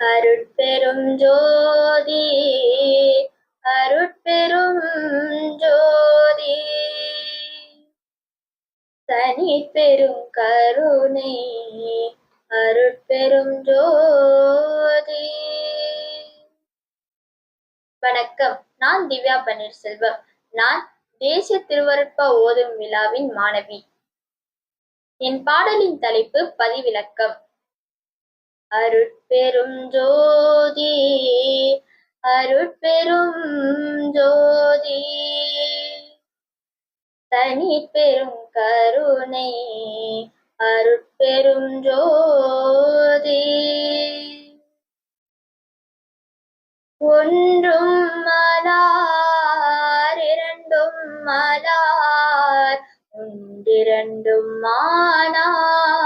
அருட்பெரும் ஜோதி அருட்பெரும் ஜோதி. தனி பெரும் கருணை அருட்பெரும் ஜோதி. வணக்கம் நான் திவ்யா பன்னீர்செல்வம். நான் தேசிய திருவருட்ப ஓதும் விழாவின் மாணவி. என் பாடலின் தலைப்பு பதிவிலக்கம். அருட்பெரும் ஜோதி அருட்பெரும் ஜோதி. தனி பெரும் கருணை அருட்பெரும் ஜோதி. ஒன்றும் மலார் இரண்டும் மலார் ஒன்றிரண்டும் மானார்.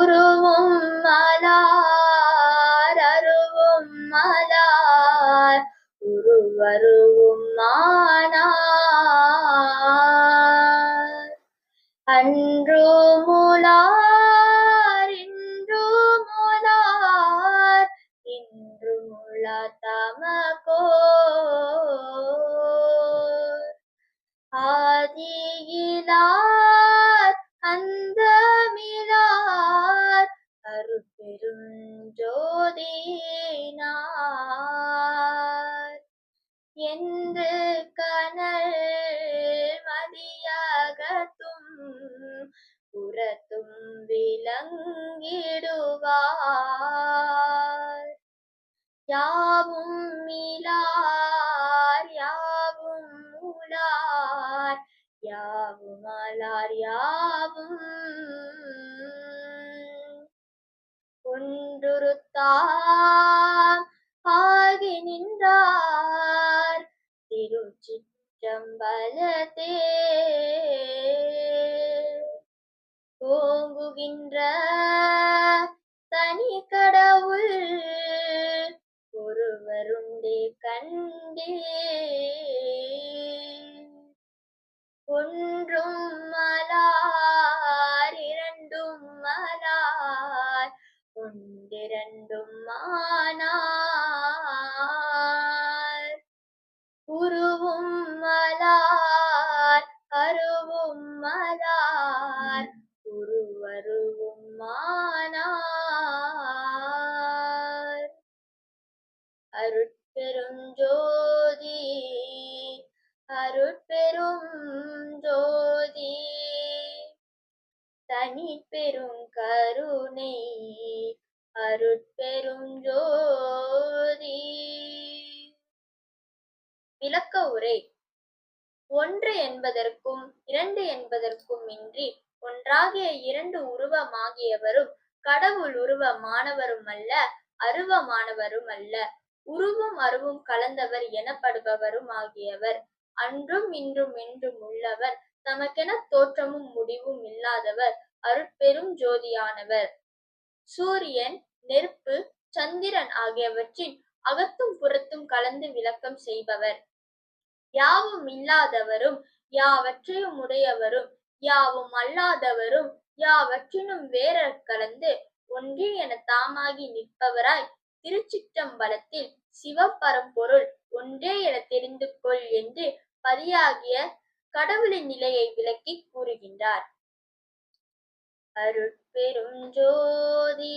உருவும் மலார் அருவும் மலார் உருவருவும் மானார். அன்று முலார் இன்று முலார் இன்று முலா தமகோர் ஆதியிலார் அந்த மிலா ஜோதினார் என்று கனல் மதியாகத்தும் புறத்தும் விளங்கிடுவார். யாவும் மிலார் யாவும் முலார் யாவும் மலார் யாவும் ஒன்றுருத்தாம் ஆகி நின்றார் திருச்சிற்றம்பலத்தே. ஓங்குகின்ற தனி கடவுள் ஒருவருண்டே கண்டே. ஒன்றும் ஆனார். உருவும் மலார் அருவும் மலார் உருவருவும் மானார் அருட்பெரும் ஜோதி அருட்பெரும் ஜோதி தனி பெரும் கருணை அருட்பெரும் ஜோதி. விளக்க உரை. ஒன்று என்பதற்கும் இரண்டு என்பதற்கும் இன்றி ஒன்றாகிய இரண்டு உருவமாகியவரும் கடவுள் உருவமானவரும் அல்ல அருவமானவரும் அல்ல. உருவும் அருவும் கலந்தவர் எனப்படுபவரும் ஆகியவர். அன்றும் இன்றும் என்றும் உள்ளவர். தமக்கென தோற்றமும் முடிவும் இல்லாதவர். அருட்பெரும் ஜோதியானவர். சூரியன் நெருப்பு சந்திரன் ஆகியவற்றின் அகத்தும் புறத்தும் கலந்து விளக்கம் செய்பவர். யாவும் இல்லாதவரும் யாவற்றையும் உடையவரும் யாவும் அல்லாதவரும் யாவற்றினும் வேற கலந்து ஒன்றே என தாமாகி நிற்பவராய் திருச்சிற்றம்பலத்தில் சிவபரம்பொருள் ஒன்றே என தெரிந்து கொள் என்று பதியாகிய கடவுளின் நிலையை விளக்கி கூறுகின்றார். அருட்பெரும் ஜோதி